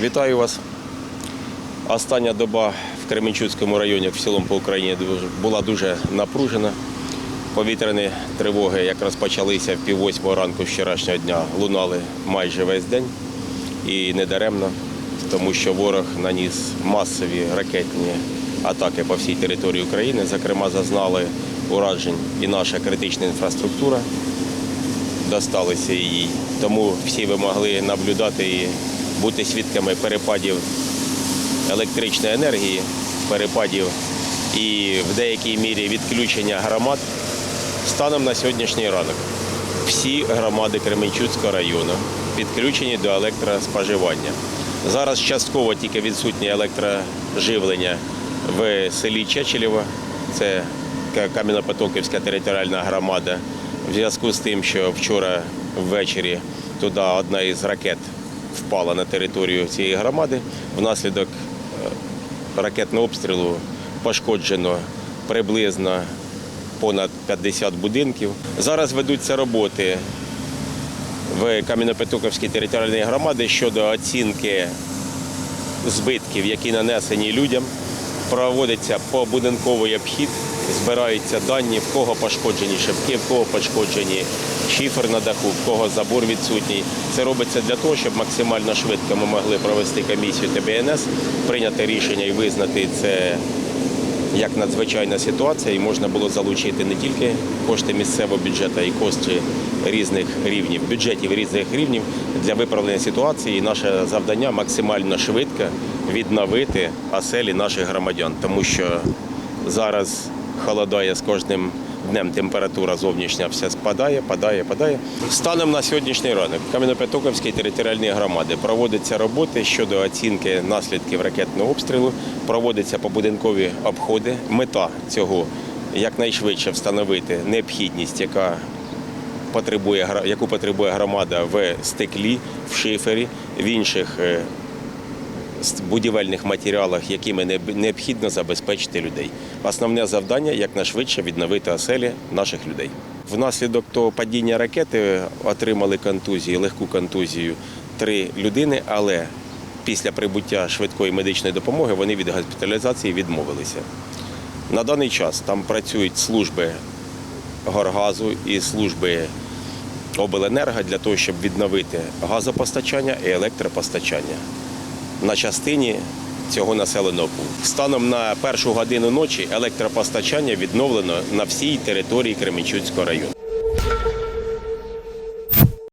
Вітаю вас. Остання доба в Кременчуцькому районі, в цілому по Україні, була дуже напружена. Повітряні тривоги, як розпочалися в пів восьмого ранку вчорашнього дня, лунали майже весь день. І не даремно, тому що ворог наніс масові ракетні атаки по всій території України. Зокрема, зазнали уражень і наша критична інфраструктура досталися їй. Тому всі ви могли наблюдати і бути свідками перепадів електричної енергії, перепадів і в деякій мірі відключення громад. Станом на сьогоднішній ранок всі громади Кременчуцького району підключені до електроспоживання. Зараз частково тільки відсутнє електроживлення в селі Чечелєво, це Ка- Кам'янопотоківська територіальна громада. В зв'язку з тим, що вчора ввечері туди одна із ракет впала на територію цієї громади, внаслідок е, ракетного обстрілу пошкоджено приблизно понад 50 будинків. Зараз ведуться роботи в Кам'янопетоківській територіальній громади щодо оцінки збитків, які нанесені людям. Проводиться побудинковий обхід, збираються дані, в кого пошкоджені шибки, в кого пошкоджені шифер на даху, в кого забор відсутній. Це робиться для того, щоб максимально швидко ми могли провести комісію ТБНС, прийняти рішення і визнати це як надзвичайна ситуація, і можна було залучити не тільки кошти місцевого бюджету, а й кошти різних рівнів, бюджетів різних рівнів для виправлення ситуації. І наше завдання максимально швидко відновити оселі наших громадян, тому що зараз холодає з кожним днем температура зовнішня вся спадає, падає, падає. Станом на сьогоднішній ранок в Кам'янопетоковській територіальній громади проводяться роботи щодо оцінки наслідків ракетного обстрілу, проводяться побудинкові обходи. Мета цього якнайшвидше встановити необхідність, яка потребує яку потребує громада в стеклі, в шифері, в інших е, будівельних матеріалах, якими необхідно забезпечити людей. Основне завдання якнайшвидше відновити оселі наших людей. Внаслідок того падіння ракети отримали контузії, легку контузію три людини, але після прибуття швидкої медичної допомоги вони від госпіталізації відмовилися. На даний час там працюють служби горгазу і служби обленерго для того, щоб відновити газопостачання і електропостачання на частині цього населеного пункту. Станом на першу годину ночі електропостачання відновлено на всій території Кременчуцького району.